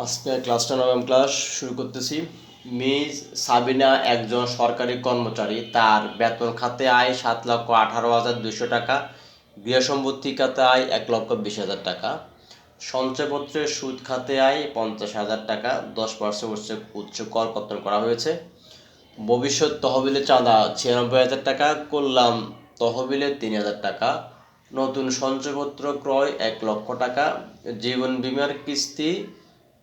আজকে ক্লাসটা নবম ক্লাস শুরু করতেছি। মিস সাবিনা একজন সরকারি কর্মচারী। তার বেতন খাতে আয় সাত লক্ষ আঠারো হাজার দুশো টাকা। গৃহ সম্পত্তি খাতে আয় এক লক্ষ বিশ হাজার টাকা। সঞ্চয়পত্রের সুদ খাতে আয় পঞ্চাশ হাজার টাকা। দশ পার্সেন্ট উচ্চ কর কর্তন করা হয়েছে। ভবিষ্যৎ তহবিলে চাঁদা ছিয়ানব্বই হাজার টাকা কল্যাণ তহবিলে তিন হাজার টাকা। নতুন সঞ্চয়পত্র ক্রয় এক লক্ষ টাকা। জীবন বিমার কিস্তি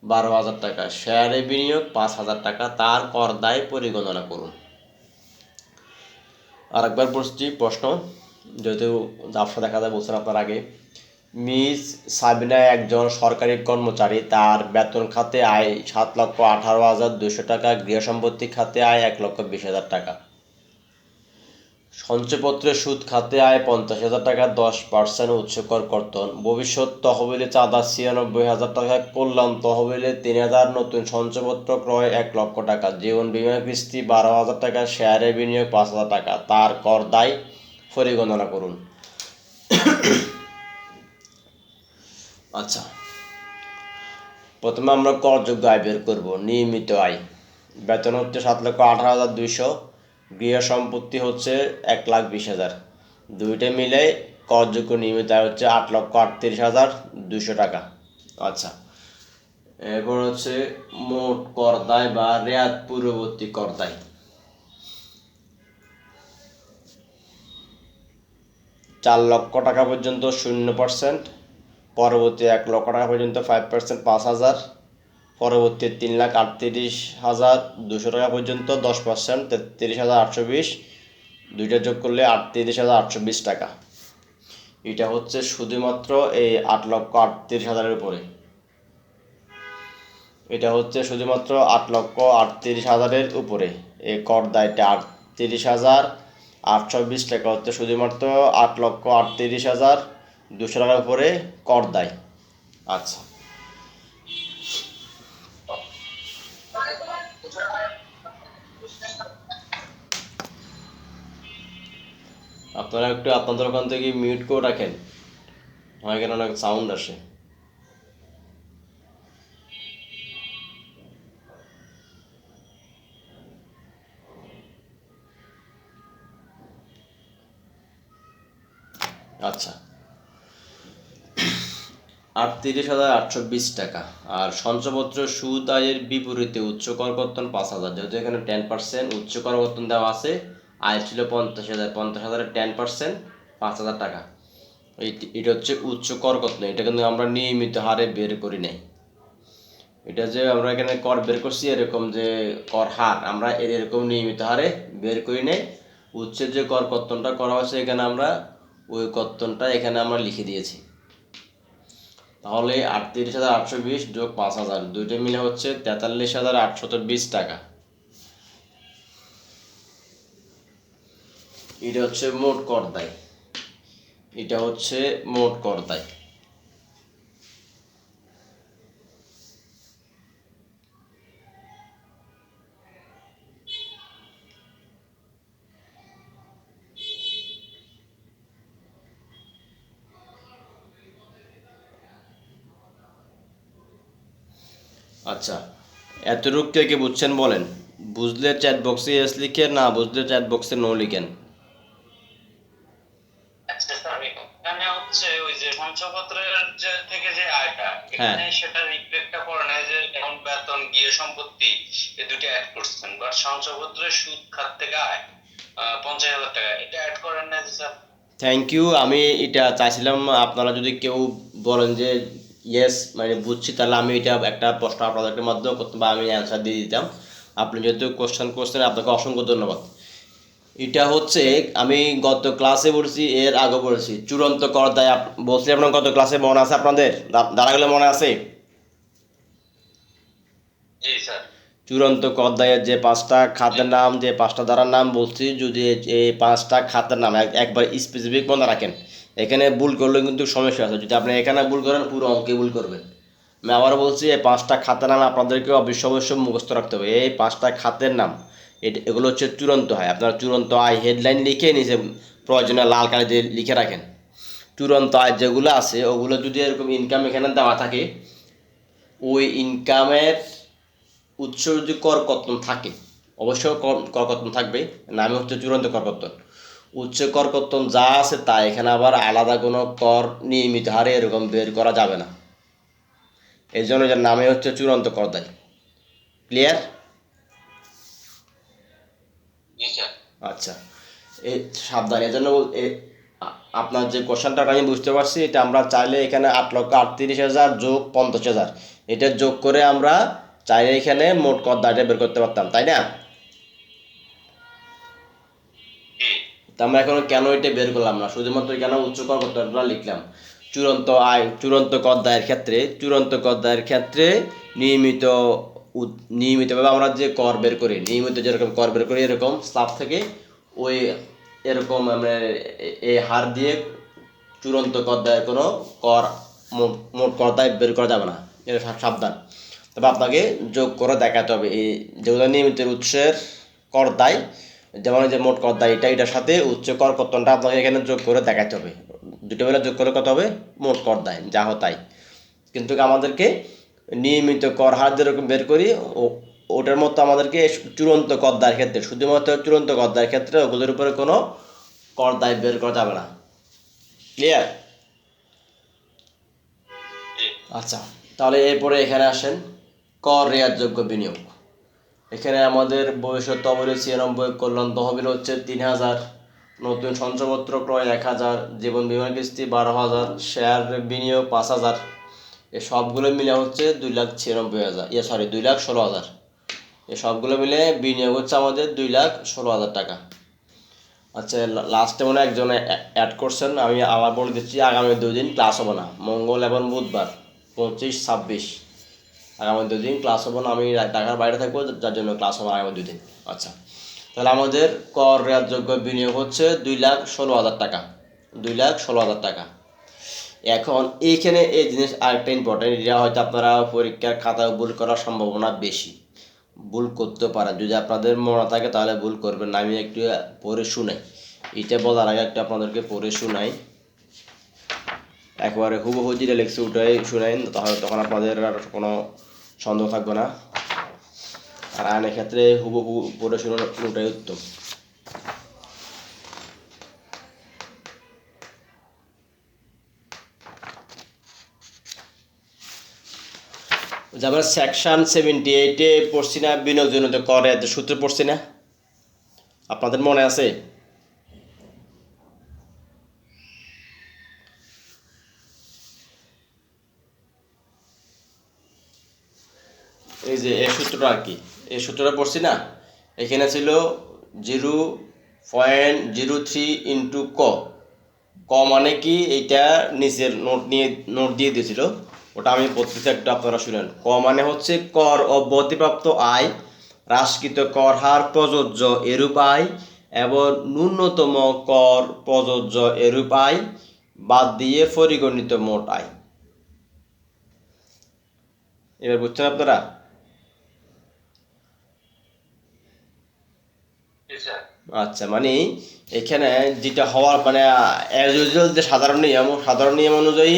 বারো হাজার টাকা। শেয়ারে বিনিয়োগ পাঁচ হাজার টাকা। তার কর দায় পরিগণনা করুন। আরেকবার পড়ছি প্রশ্ন। যেহেতু জাফসা দেখা যায় বলছেন আপনার আগে। মিস সাবিনা একজন সরকারি কর্মচারী। তার বেতন খাতে আয় সাত লক্ষ আঠারো হাজার দুশো টাকা। গৃহ সম্পত্তি খাতে আয় এক লক্ষ বিশ হাজার টাকা। সঞ্চয়পত্রের সুদ খাতে আয় পঞ্চাশ হাজার টাকা, দশ পার্সেন্ট উচ্চকর কর্তন। ভবিষ্যৎ তহবিলে চাঁদা ছিয়ানব্বই হাজার টাকা কল্যাণ তহবিলে তিন হাজার, নতুন সঞ্চয়পত্র ক্রয় এক লক্ষ টাকা, জীবন বিমা কিস্তি বারো হাজার টাকা শেয়ারে বিনিয়োগ পাঁচ হাজার টাকা। তার কর দায় পরিগণনা করুন। আচ্ছা। প্রথমে আমরা করযোগ্য আয় বের করব। নিয়মিত আয়। বেতন হচ্ছে সাত লক্ষ আঠারো হাজার দুইশো। গৃহ সম্পত্তি হচ্ছে এক লাখ বিশ হাজার। দুইটা মিলে করযোগ্য নিয়মিত আয় হচ্ছে আট লক্ষ আটত্রিশ হাজার দুশো টাকা। আচ্ছা এরপর হচ্ছে মোট কর দায় বা রেয়াত পূর্ববর্তী কর দায় চার লক্ষ টাকা পর্যন্ত শূন্য পার্সেন্ট পরবর্তী এক লক্ষ টাকা পর্যন্ত ফাইভ পার্সেন্ট পাঁচ হাজার। পরবর্তী তিন লাখ আটত্রিশ হাজার দুশো টাকা পর্যন্ত দশ পার্সেন্ট তেত্রিশ হাজার আটশো বিশ, দুইটা যোগ করলে আটত্রিশ হাজার আটশো বিশ টাকা। এটা হচ্ছে শুধুমাত্র এই আট লক্ষ আটত্রিশ হাজারের উপরে। এটা হচ্ছে শুধুমাত্র আট লক্ষ আটত্রিশ হাজারের উপরে। এই কর দায়টা আটত্রিশ হাজার আটশো বিশ টাকা হচ্ছে শুধুমাত্র আট লক্ষ আটত্রিশ হাজার দুশো টাকার উপরে কর দায়। আচ্ছা। আপনারা একটু আপনাদের ওখান থেকে মিউট করে রাখেন। আমার এখানে অনেক সাউন্ড আসে। আচ্ছা। আটত্রিশ হাজার আটশো বিশ টাকা। আর সঞ্চয়পত্র সুদ আয়ের বিপরীতে উচ্চ করকর্তন পাঁচ হাজার, যেহেতু এখানে টেন পার্সেন্ট উচ্চ করকর্তন দেওয়া আছে আয় ছিল পঞ্চাশ হাজার, পঞ্চাশ হাজারের টেন পার্সেন্ট পাঁচ হাজার টাকা। এটা হচ্ছে উচ্চ করকর্তন এটা কিন্তু আমরা নিয়মিত হারে বের করি নাই। এটা যে আমরা এখানে কর বের করছি এরকম যে কর হার, আমরা এর এরকম নিয়মিত হারে বের করি নাই। উচ্চের যে কর কর্তনটা করা হয়েছে এখানে আমরা, ওই কর্তনটা এখানে আমরা লিখে দিয়েছি। তাহলে আটত্রিশ হাজার আটশো বিশ যোগ পাঁচ হাজার, দুইটা মিলে হচ্ছে তেতাল্লিশ হাজার আটশত বিশ টাকা। এটা হচ্ছে মোট কর দায় এটা হচ্ছে মোট কর দায় আচ্ছা এতটুক কে কে বুঝছেন বলেন। বুঝলে চ্যাট বক্সে এস লিখেন না বুঝলে চ্যাট বক্সে নো লিখেন। এখানে সেটা রিফ্লেক্টটা করে না যে এখন বেতন গিয়ে সম্পত্তি এই দুটো অ্যাড করছেন। বাট সঞ্চয়পত্রের সুদ খাত থেকে আয় পঞ্চাশ হাজার টাকা। এটা অ্যাড করেন না যে স্যার। থ্যাংক ইউ আমি এটা চাইছিলাম আপনারা যদি কেউ বলেন যে ইয়েস মানে বুঝছি তাহলে আমি এটা একটা প্রশ্ন আপনাদের মাধ্যমে করতে বা আমি অ্যান্সার দিয়ে দিতাম। আপনি যেহেতু কোশ্চেন করছেন আপনাকে অসংখ্য ধন্যবাদ। এটা হচ্ছে আমি গত ক্লাসে পড়ছি এর আগে পড়েছি। চূড়ান্ত কর দায় বলছি আপনার গত ক্লাসে মনে আছে আপনাদের? দাঁড়াগুলো মনে আছে? চূড়ান্ত কর দায়ের যে পাঁচটা খাতের নাম যে পাঁচটা ধারার নাম বলছি যদি এই পাঁচটা খাতের নাম একবার স্পেসিফিক মনে রাখেন। এখানে ভুল করলে কিন্তু সমস্যা আছে। যদি আপনি এখানে ভুল করেন পুরো অঙ্কে ভুল করবেন। আমি আবার বলছি এই পাঁচটা খাতের নাম আপনাদেরকে অবশ্য অবশ্যই মুখস্থ রাখতে হবে। এই পাঁচটা খাতের নাম এটা, এগুলো হচ্ছে চূড়ান্ত আয় আপনারা চূড়ান্ত আয় হেডলাইন লিখে নিচে প্রয়োজনে লাল কালি দিয়ে লিখে রাখেন। চূড়ান্ত আয় যেগুলো আছে, ওগুলো যদি এরকম ইনকাম এখানে দেওয়া থাকে, ওই ইনকামের উৎস যদি করকর্তন থাকে, অবশ্যই কর- করকর্তন থাকবে। নামে হচ্ছে চূড়ান্ত করকর্তন উচ্চ করকর্তন যা আছে তা এখানে আবার আলাদা কোনো কর নিয়মিত হারে এরকম বের করা যাবে না। এই জন্য নামে হচ্ছে চূড়ান্ত করদায়। ক্লিয়ার আচ্ছা এই সাবধান এই জন্য বল- আপনার যে কোশ্চেনটা আমি বুঝতে পারছি, এটা আমরা চাইলে এখানে আট লক্ষ আটত্রিশ হাজার যোগ পঞ্চাশ হাজার। এটা যোগ করে আমরা চাইলে এখানে মোট কদ্দাটা বের করতে পারতাম, তাই না? তা আমরা এখন কেন এটা বের করলাম না? শুধুমাত্র কেন উচ্চ করকর্তাটা লিখলাম? চূড়ান্ত আয়, চূড়ান্ত কদ্দায়ের ক্ষেত্রে, চূড়ান্ত কদ্দায়ের ক্ষেত্রে নিয়মিত নিয়মিতভাবে আমরা যে কর বের করি, নিয়মিত যেরকম কর বের করি, এরকম স্লাব থেকে ওই এরকম আমরা এই হার দিয়ে চূড়ান্ত কদ্দায়ের কোনো কর মোট মোট করদায় বের করা যাবে না। এটা সাবধান। তবে আপনাকে যোগ করে দেখাতে হবে। এই যেগুলো নিয়মিত উৎসের কর দায়, যেমন যে মোট কর দায়, এটা, এটার সাথে উচ্চ কর কর্তনটা আপনাকে এখানে যোগ করে দেখাতে হবে। দুটো বেলা যোগ করে কত হবে? মোট কর দায়, যা হয় তাই। কিন্তু আমাদেরকে নিয়মিত কর হার যেরকম বের করি ওটার মতো আমাদেরকে চূড়ান্ত কর দায়ের ক্ষেত্রে, শুধুমাত্র চূড়ান্ত কর দায়ের ক্ষেত্রে ওগুলোর উপরে কোনো কর দায় বের করা যাবে না। ক্লিয়ার আচ্ছা তাহলে এরপরে এখানে আসেন, কর রেয়াতযোগ্য বিনিয়োগ। এখানে আমাদের ভবিষ্যৎ তহবিল ছিয়ানব্বই, কল্যাণ তহবিল হচ্ছে তিন হাজার, নতুন সঞ্চয়পত্র ক্রয় এক হাজার, জীবন বিমা কিস্তি বারো হাজার শেয়ার বিনিয়োগ পাঁচ হাজার। এ সবগুলো মিলে হচ্ছে দুই লাখ ছিয়ানব্বই হাজার ইয়ে সরি দুই লাখ ষোলো হাজার। এ সবগুলো মিলে বিনিয়োগ হচ্ছে আমাদের দুই লাখ ষোলো হাজার টাকা। আচ্ছা লাস্টে মনে একজন অ্যাড করছেন, আমি আবার বলে দিচ্ছি, আগামী দুই দিন ক্লাস হবে না। মঙ্গল এবং বুধবার, পঁচিশ, ছাব্বিশ। আগামী দুই দিন ক্লাস হবে না, আমি ঢাকার বাইরে থাকব, যার জন্য ক্লাস হবে আগামী দুই দিন। আচ্ছা তাহলে আমাদের কর রেয়াতযোগ্য বিনিয়োগ হচ্ছে দুই লাখ ষোলো হাজার টাকা। দুই লাখ ষোলো হাজার টাকা। এখন এইখানে এই জিনিস আরেকটা ইম্পর্টেন্ট এটা হয়তো আপনারা পরীক্ষার খাতায় ভুল করার সম্ভাবনা বেশি। ভুল করতে পারেন। যদি আপনাদের মনে থাকে তাহলে ভুল করবেন আমি একটু পড়ে শুনাই। এটা বলার আগে একটু আপনাদেরকে পড়ে শুনাই। একবারে হুবহু যেটা লেখছে ওটাই শুনাই, তাহলে তখন আপনাদের আর কোনো সন্দেহ থাকবে না। আর আইনের ক্ষেত্রে হুবহু পড়ে শোনানো, ওটাই উত্তম। যে আমরা সেকশন সেভেন্টি এইটে পড়ছি না বিনোদজনিত করে সূত্র পড়ছি না। আপনাদের মনে আছে? এই যে, এই সূত্রটা আর কি। এই সূত্রটা পড়ছি না? এখানে ছিল zero point zero three into ক। ক মানে কি? এইটা নিচের নোট নিয়ে নোট দিয়ে দিয়েছিল। ওটা আমি পড়তেছি একটু আপনারা শুনেন। ক মানে হচ্ছে কর অব্যাহতিপ্রাপ্ত আয় হ্রাসকৃত কর হার প্রযোজ্য এরূপ আয় এবং ন্যূনতম কর প্রযোজ্য এরূপ আয় বাদ দিয়ে পরিগণিত মোট আয়। এবার বুঝছেন আপনারা? আচ্ছা মানে এখানে যেটা হওয়ার মানে অ্যাজ ইউজুয়াল যে সাধারণ নিয়ম সাধারণ নিয়ম অনুযায়ী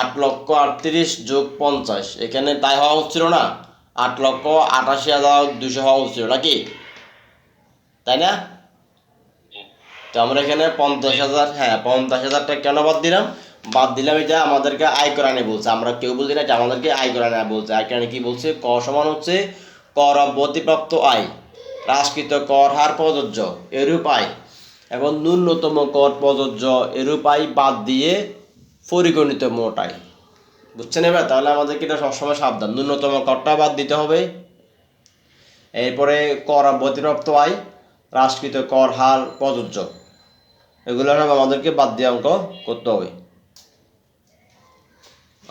আট লক্ষ আটত্রিশ যোগ পঞ্চাশ। এখানে তাই হওয়া হচ্ছিল না? আট লক্ষ আটাশি হাজার দুশো হওয়া হচ্ছিল নাকি? তাই না? তো আমরা এখানে পঞ্চাশ হাজার হ্যাঁ পঞ্চাশ হাজারটা কেন বাদ দিলাম? বাদ দিলাম এটা আমাদেরকে আয় করানে বলছে। আমরা কেউ বলছি না এটা আমাদেরকে আয় করানে বলছে। আয় করানে কি বলছে? ক সমান হচ্ছে কর অব্যাহতিপ্রাপ্ত আয়, হ্রাসকৃত কর হার প্রযোজ্য, এরূপ আয়। এবং ন্যূনতম কর প্রযোজ্য, এরূপ আয় বাদ দিয়ে পরিগণিত মোট আয় বুঝছেন এবার? তাহলে আমাদেরকে এটা সবসময় সাবধান। ন্যূনতম করটা বাদ দিতে হবে। এরপরে কর অব্যাহতিপ্রাপ্ত আয়, হ্রাসকৃত কর হার প্রযোজ্য। এগুলো সব আমাদেরকে বাদ দিয়ে অঙ্ক করতে হবে।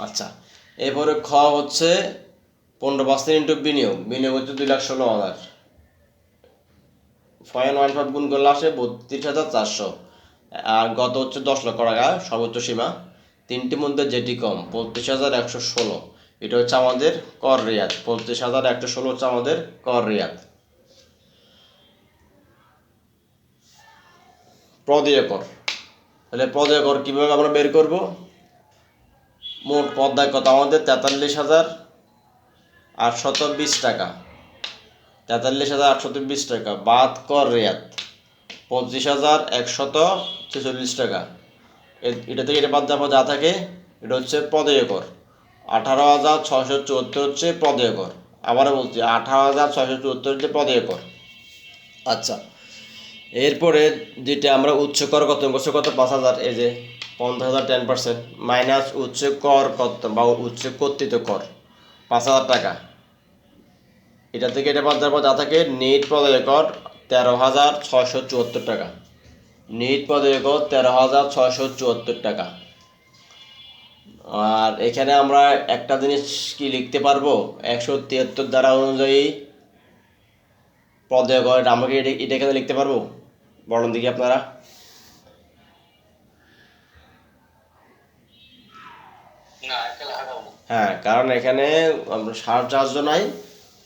আচ্ছা এরপরে খ হচ্ছে পনেরো পার্সেন্ট ইন্টু বিনিয়োগ। বিনিয়োগ হচ্ছে দুই লাখ ষোলো হাজার। পয়েন্ট ওয়ান ফাইভ গুণ করলে আসে বত্রিশ হাজার চারশো। আর গত হচ্ছে দশ লক্ষ টাকা, সর্বোচ্চ সীমা। তিনটির মধ্যে যেটি কম, পঁয়ত্রিশ হাজার একশো ষোলো। এটা হচ্ছে আমাদের কর রেয়াত, পঁয়ত্রিশ হাজার একশো ষোলো হচ্ছে আমাদের কর রেয়াত। প্রদেয় কর। তাহলে প্রদেয় কর কীভাবে আমরা বের করব? মোট পদ্মায় কত? আমাদের তেতাল্লিশ হাজার আটশত বিশ টাকা। তেতাল্লিশ হাজার আটশত বিশ টাকা। বাদ কর রেয়াত, পঁচিশ হাজার একশত ছেচল্লিশ টাকা। এটা থেকে এটা বাদ যাব যা থাকে, এটা হচ্ছে পদেয় কর আঠারো হাজার ছশো চুয়াত্তর হচ্ছে পদেয় কর আবারও বলছি, আঠারো হাজার ছশো চুয়াত্তর হচ্ছে পদেয় কর আচ্ছা এরপরে যেটা আমরা উচ্চ কর কত উচ্চ কত পাঁচ হাজার, এই যে পঞ্চাশ হাজার টেন পার্সেন্ট মাইনাস উচ্চ কর কত বা উচ্চ কর্তৃত কর, পাঁচ হাজার টাকা। এটা থেকে এটা বাদ পর যা থাকে নেট পদে কর তেরো হাজার ছশো চুয়াত্তর টাকা। নেট পদে কর তেরো হাজার ছয়শো চুয়াত্তর টাকা। আর এখানে আমরা একটা জিনিস কি লিখতে পারব? একশো তিয়াত্তর দ্বারা অনুযায়ী পদে এটা আমাকে এটা এখানে লিখতে পারব? বলুন দেখি আপনারা। হ্যাঁ কারণ এখানে আমরা সার চার্জও নাই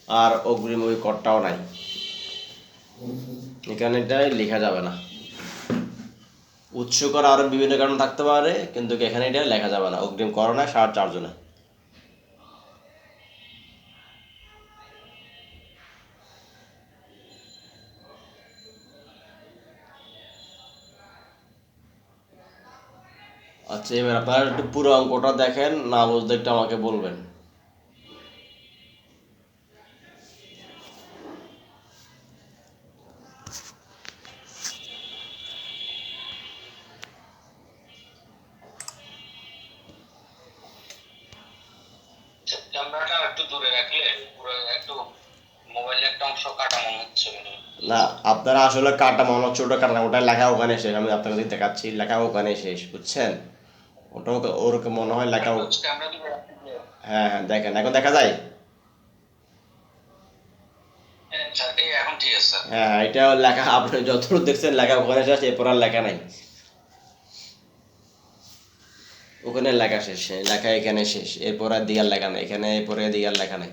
আর অগ্রিম ওই করটাও নাই। এখানে এটা লেখা যাবে না। উৎস কর আরও বিভিন্ন কারণ থাকতে পারে, কিন্তু এখানে এটা লেখা যাবে না। অগ্রিম করো না সার চার্জও না আচ্ছা এবার আপনারা একটু পুরো অঙ্কটা দেখেন, না বুঝলে একটু আমাকে বলবেন ক্যামেরাটা একটু দূরে রাখলে পুরো একটু মোবাইলে একটা অংশ কাটা মনে হচ্ছে না আপনারা আসলে কাটা মনে হচ্ছে ওটা কাটা ওটা লেখা ওখানে শেষ। আমি আপনাকে দেখাচ্ছি লেখা ওখানে শেষ বুঝছেন? ওটা ওকে- ওরকম মনে হয় লেখা রাখলে হ্যাঁ হ্যাঁ দেখেন এখন দেখা যায়? আচ্ছা, স্যার হ্যাঁ হ্যাঁ, এটা লেখা আপনি যতটুকু দেখছেন লেখা ওখানে শেষ এরপর আর লেখা নাই। ওখানে লেখা শেষ লেখা এখানে শেষ এরপর আর দিকে লেখা নাই এখানে এরপরে দিকে আর লেখা নাই।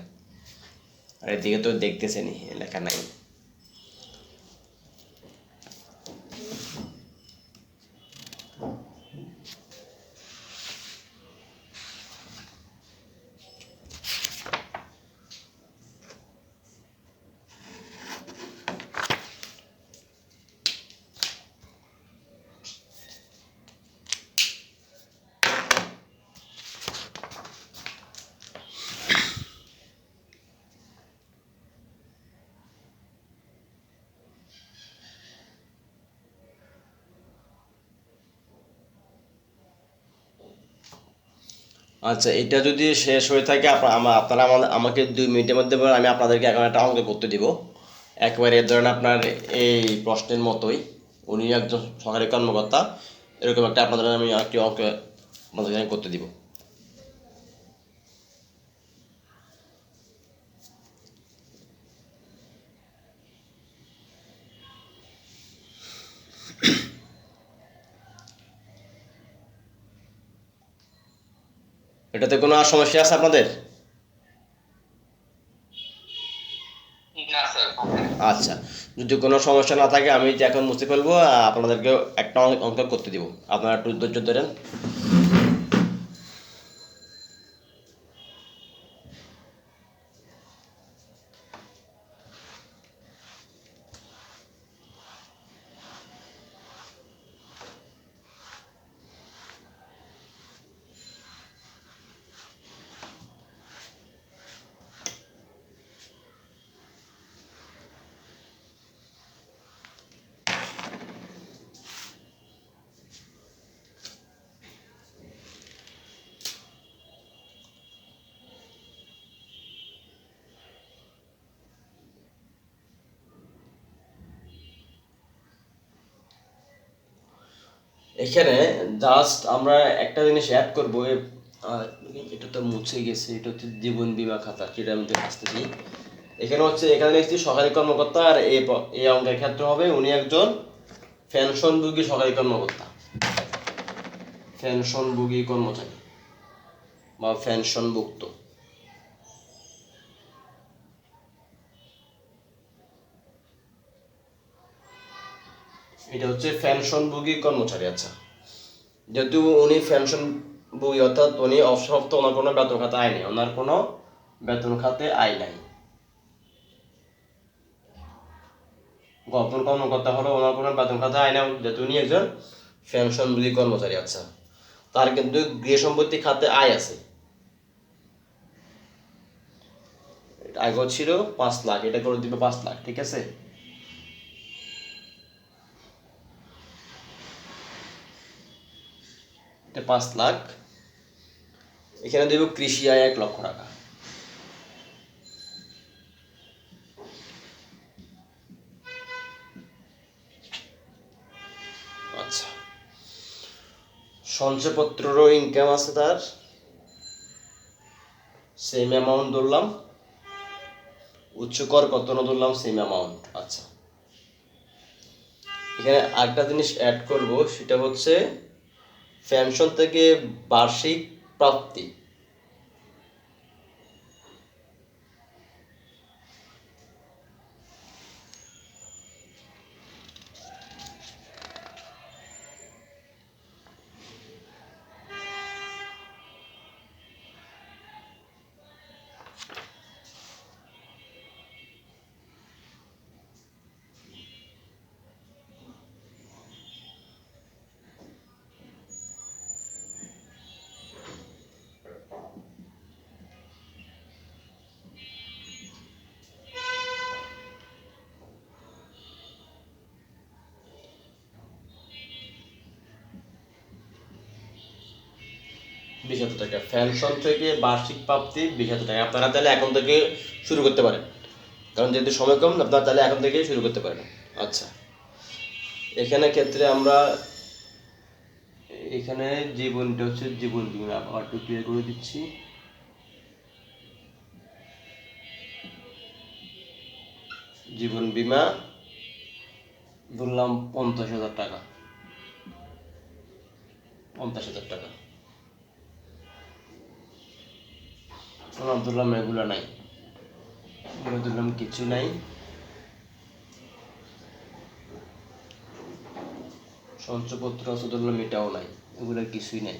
আর এদিকে তো দেখতেছেনি লেখা নাই। আচ্ছা এটা যদি শেষ হয়ে থাকে, আপনা- আপনারা আমাকে দুই মিনিটের মধ্যে আমি আপনাদেরকে এখন একটা অঙ্ক করতে দিব। একবারে ধরেন আপনার এই প্রশ্নের মতোই, উনি একজন সরকারি কর্মকর্তা, এরকম একটা আপনাদের আমি একটি অঙ্ক, আপনাদেরকে করতে দিব। এটাতে কোনো আর সমস্যা আছে আপনাদের? আচ্ছা যদি কোনো সমস্যা না থাকে আমি এখন মুছে ফেলব আপনাদেরকে একটা অঙ্ক করতে দিব। আপনারা একটু ধৈর্য ধরেন। এখানে জাস্ট আমরা একটা জিনিস অ্যাড করব এটা তো মুছে গেছে, এটা হচ্ছে জীবন বিমা খাতা, সেটা আমি আসতেছি। এখানে হচ্ছে, এখানে লিখছি সরকারি কর্মকর্তা আর এই এই অঙ্কের ক্ষেত্রে হবে, উনি একজন পেনশনভোগী সরকারি কর্মকর্তা। পেনশনভোগী কর্মচারী বা পেনশনভুক্ত। এটা হচ্ছে পেনশনভোগী কর্মচারী আচ্ছা। যেহেতু উনি পেনশনভোগী অর্থাৎ উনি অবসরপ্রাপ্ত ওনার কোনো বেতন খাতা আয়নি ওনার কোনো বেতন খাতে আয় নাই। গঠন কর্মকর্তা হলো ওনার কোনো বেতন খাতে আয় না যেহেতু উনি একজন পেনশনভোগী কর্মচারী আচ্ছা। তার কিন্তু গৃহ সম্পত্তি খাতে আয় আছে। আগে ছিল পাঁচ লাখ, এটা করে দিবে পাঁচ লাখ, ঠিক আছে? পাঁচ লাখ। এখানে দেব কৃষি আয় এক লক্ষ টাকা। আচ্ছা। সঞ্চয়পত্রেরও ইনকাম আছে তার। সেম অ্যামাউন্ট ধরলাম। উচ্চ কর কত না ধরলাম সেম অ্যামাউন্ট আচ্ছা। এখানে আরেকটা জিনিস অ্যাড করব, সেটা হচ্ছে পেনশন থেকে বার্ষিক প্রাপ্তি। হাজার টাকা। পেনশন থেকে বার্ষিক প্রাপ্তি বিশ হাজার টাকা। আপনারা তাহলে এখন থেকে শুরু করতে পারেন। কারণ যেহেতু সময় কম, আপনারা তাহলে এখন থেকে শুরু করতে পারেন। আচ্ছা। এখানে ক্ষেত্রে আমরা এখানে জীবনটা হচ্ছে জীবন বিমা, আবার ক্লিয়ার করে দিচ্ছি। জীবন বিমা, ধরলাম পঞ্চাশ হাজার টাকা। পঞ্চাশ হাজার টাকা। আমার ধরলাম এগুলো নাই। এগুলো ধরলাম কিছু নাই। সঞ্চয়পত্র আছে ধরলাম এটাও নাই। এগুলো কিছুই নাই।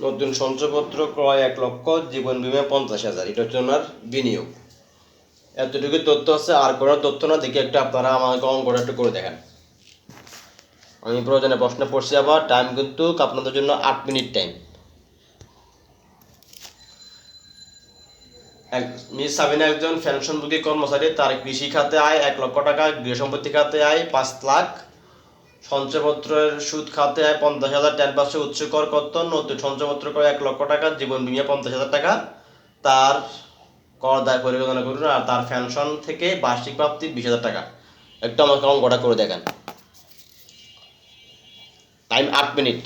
নতুন সঞ্চয়পত্র ক্রয় এক লক্ষ, জীবন বিমা পঞ্চাশ হাজার। এটা হচ্ছে ওনার বিনিয়োগ। এতটুকু তথ্য আছে, আর কোনো তথ্য না, দেখে একটা আপনারা আমাকে অঙ্কটা একটু করে দেখেন। আমি প্রয়োজনে প্রশ্ন পড়ছি আবার টাইম কিন্তু আপনাদের জন্য আট মিনিট টাইম মিস সাবিনা একজন পেনশনভোগী কর্মচারী, তার কৃষি খাতে আয় এক লক্ষ টাকা, গৃহ সম্পত্তি খাতে আয় পাঁচ লাখ। সঞ্চয়পত্রের সুদ খাতে আয় পঞ্চাশ হাজার, টেন পার্সেন্ট উচ্চ কর নতুন সঞ্চয়পত্র করে এক লক্ষ টাকা, জীবন বিমা পঞ্চাশ হাজার টাকা। তার কর দায় পরিকল্পনা করুন আর তার পেনশন থেকে বার্ষিক প্রাপ্তি বিশ হাজার টাকা। একটু আমাকে অঙ্কটা করে দেখান। টাইম আট মিনিট।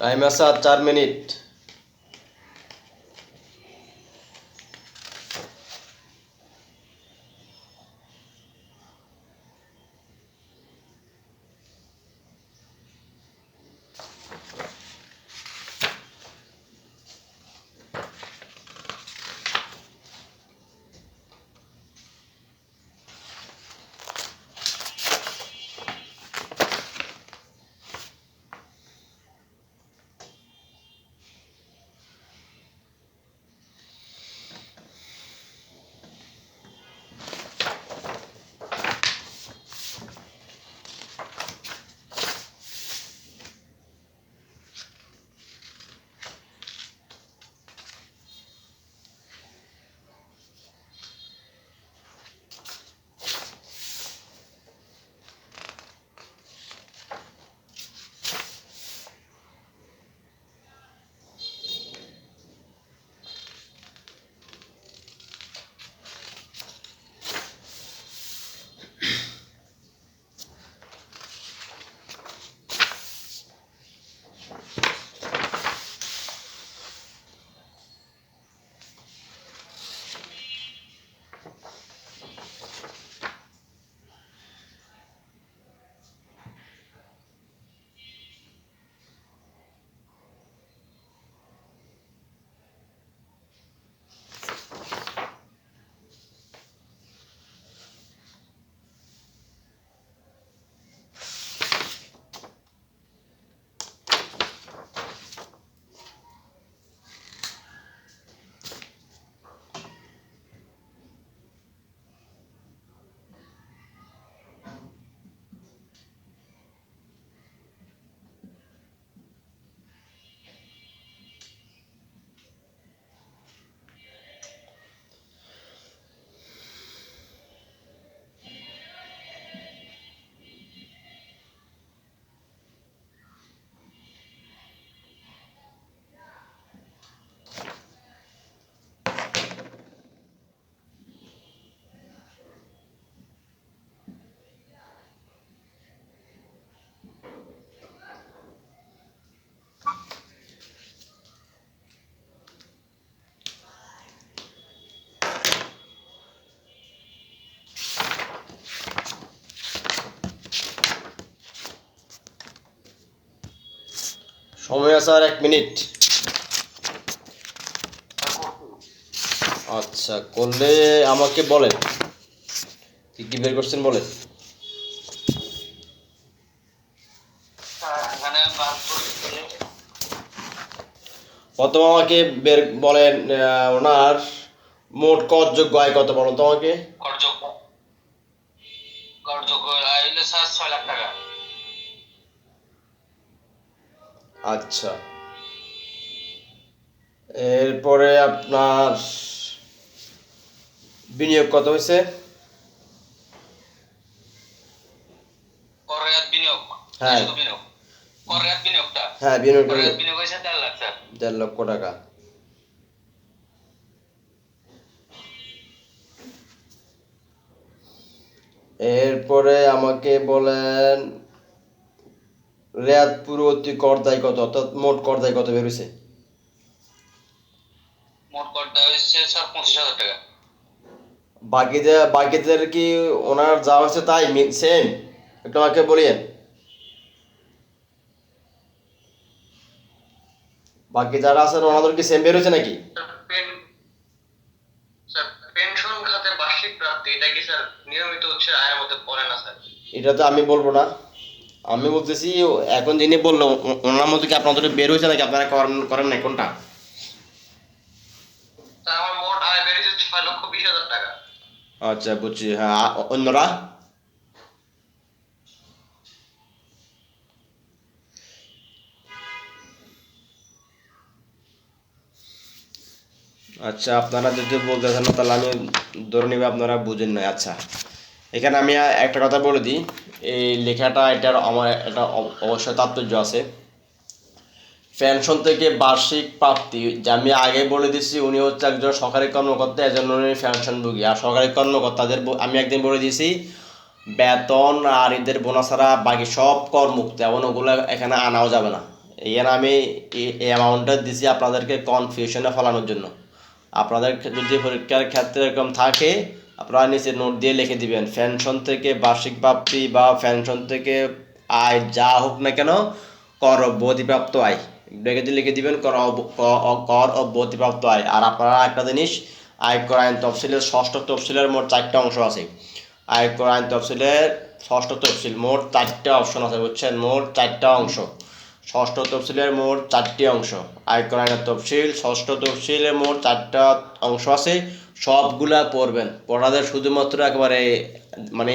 টাইম আছে আর চার মিনিট। সময় আছে আর এক মিনিট। আচ্ছা করলে আমাকে বলেন। কি কি বের করছেন বলেন। প্রথম আমাকে বের বলেন ওনার মোট করযোগ্য আয় কত বলো তো আমাকে? আচ্ছা। এরপরে আপনার বিনিয়োগ কত হয়েছে? হ্যাঁ। হ্যাঁ বিনিয়োগ দেড় লক্ষ টাকা। এরপরে আমাকে বলেন রেয়াত পূর্ববর্তী করদায় কত অর্থাৎ মোট করদায় কত বেরোছে মোট করটা হয়েছে স্যার পঁচিশ হাজার টাকা। বাকিদের বাকিদের কি ওনার যা হচ্ছে তাই? সেম একটু আমাকে বলিয়েন। বাকি যারা আছেন ওনাদের কি সেম বেরোছে নাকি? পেনশন খাতের বার্ষিক প্রাপ্তি এটা কি স্যার নিয়মিত হচ্ছে? আয়ের মধ্যে পড়ে না স্যার। এটা তো আমি বলব না। আমি বলতেছি এখন যিনি বলল ওনার মধ্যে কি আপনাদের বের হয়েছে নাকি? আপনারা করেন করেন নাই কোনটা? স্যার আমার মোট আয় বেড়েছে ছয় লক্ষ বিশ হাজার টাকা। আচ্ছা বুঝছি। হ্যাঁ অন্যরা? আচ্ছা আপনারা যদি বলতে চান তাহলে আমি ধরে নিবে আপনারা বুঝেন না আচ্ছা। এখানে আমি একটা কথা বলে দিই। এই লেখাটা, এটার আমার একটা অবশ্যই তাৎপর্য আছে। পেনশন থেকে বার্ষিক প্রাপ্তি, যে আমি আগে বলে দিচ্ছি উনি হচ্ছে একজন সরকারি কর্মকর্তা, এজন্য উনি পেনশনভোগী আর সরকারি কর্মকর্তাদের আমি একদিন বলে দিয়েছি, বেতন আর এদের বোনাস ছাড়া বাকি সব কর মুক্ত এবং ওগুলো এখানে আনাও যাবে না। এখানে আমি এই- এই অ্যামাউন্টটা দিছি আপনাদেরকে কনফিউশনে ফেলানোর জন্য। আপনাদের যদি পরীক্ষার ক্ষেত্রে এরকম থাকে আপনারা নিচে নোট দিয়ে লিখে দিবেন পেনশন থেকে বার্ষিক প্রাপ্তি বা পেনশন থেকে আয় যা হোক না কেন, কর অব্যাহতিপ্রাপ্ত আয়। ব্রেকেটে লিখে দিবেন কর কর অব্যাহতিপ্রাপ্ত আয়। আর আপনারা একটা জিনিস, আয়কর আইন তফসিলের ষষ্ঠ তফসিলের মোট চারটা অংশ আছে। আয়কর আইন তফসিলের ষষ্ঠ তফসিল মোট চারটা অপশন আছে, বুঝছেন? মোট চারটা অংশ। ষষ্ঠ তফসিলের মোট চারটি অংশ। আয়কর আইনের তফসিল, ষষ্ঠ তফসিলের মোট চারটা অংশ আছে। সবগুলা পড়বেন। পড়াদের শুধুমাত্র একবারে মানে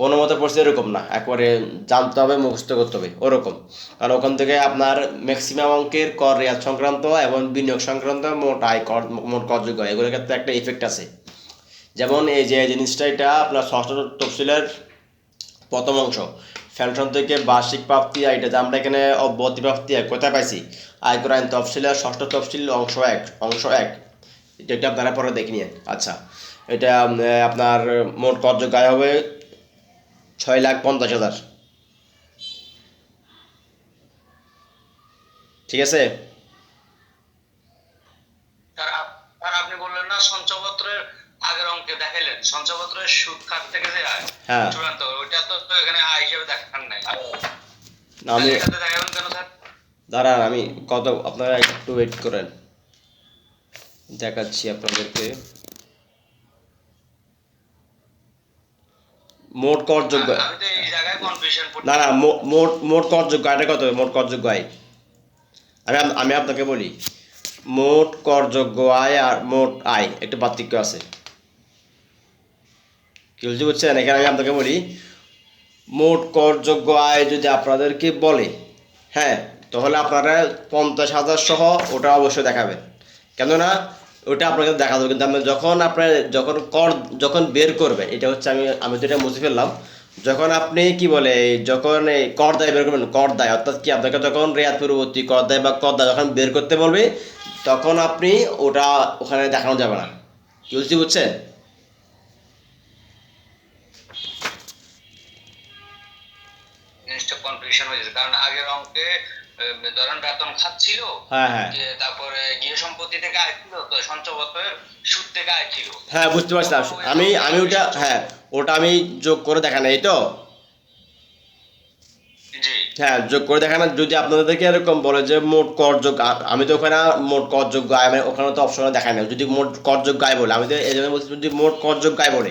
কোনো মতে পড়ছে এরকম না, একবারে জানতে হবে, মুখস্থ করতে হবে, ওরকম। কারণ ওখান থেকে আপনার ম্যাক্সিমাম অঙ্কের কর রেয়াত সংক্রান্ত এবং বিনিয়োগ সংক্রান্ত মোট আয় কর, মোট করযোগ্য, এগুলোর ক্ষেত্রে একটা ইফেক্ট আছে। যেমন এই যে জিনিসটা, এটা আপনার ষষ্ঠ তফসিলের প্রথম অংশ। পেনশন থেকে বার্ষিক প্রাপ্তি আয়, এটা আমরা এখানে অব্যাহতি প্রাপ্তি কোথায় পাইছি? আয়কর আইন তফসিলের ষষ্ঠ তফসিল অংশ এক অংশ এক। যেটা আপনারা পরে দেখে নিন আচ্ছা এটা আপনার মোট করযোগ্য আয় হবে? ছয় লাখ পঞ্চাশ হাজার। ঠিক আছে? আর আপনি বললেন না সঞ্চয়পত্রের আগের অঙ্কে দেখাইলেন। সঞ্চয়পত্রের সুদ খাত থেকে যে আয়? হ্যাঁ। চূড়ান্ত ওইটা তো এখানে আয় হিসেবে দেখান নাই। না, আমি দাঁড়ান আমি কত আপনারা একটু ওয়েট করেন। দেখাচ্ছি আপনাদেরকে। মোট করযোগ্য না না মোট মোট করযোগ্য আয়টা কত মোট করযোগ্য আয়। আমি আমি আপনাকে বলি মোট করযোগ্য আয় আর মোট আয় একটু পার্থক্য আছে। কি বলছি বুঝছেন? এখানে আমি আপনাকে বলি মোট করযোগ্য আয় যদি আপনাদেরকে বলে হ্যাঁ তাহলে আপনারা পঞ্চাশ হাজার সহ ওটা অবশ্যই দেখাবেন। কেননা ওটা আপনাকে দেখা যাবে কিন্তু আপনি যখন আপনার যখন কর যখন বের করবে, এটা হচ্ছে আমি আমি তো এটা মুছে ফেললাম, যখন আপনি কি বলে, যখন এই কর দায় বের করবেন, কর দায়, অর্থাৎ কি আপনাকে যখন রেয়াত পূর্ববর্তী কর দায় বা কর দায় যখন বের করতে বলবে, তখন আপনি ওটা ওখানে দেখানো যাবে না। কি বলছি, বুঝছেন? জিনিসটা কনফিউশন হয়ে যাচ্ছে। কারণ আগের অঙ্কে ধরেন বেতন খাচ্ছিল হ্যাঁ হ্যাঁ। তারপরে গৃহ সম্পত্তি থেকে আয় ছিল তো সঞ্চয়পত্রের সুদ থেকে আয় ছিল হ্যাঁ বুঝতে পারছিলাম আমি আমি ওটা হ্যাঁ ওটা আমি যোগ করে দেখা নেই তো? হ্যাঁ যোগ করে দেখা না যদি আপনাদেরকে এরকম বলে যে মোট করযোগ্য আমি তো ওখানে মোট করযোগ্য আয় মানে ওখানে তো অপশনে দেখায় না যদি মোট করযোগ্য আয় বলে আমি তো এই জন্য বলছি যদি মোট করযোগ্য আয় বলে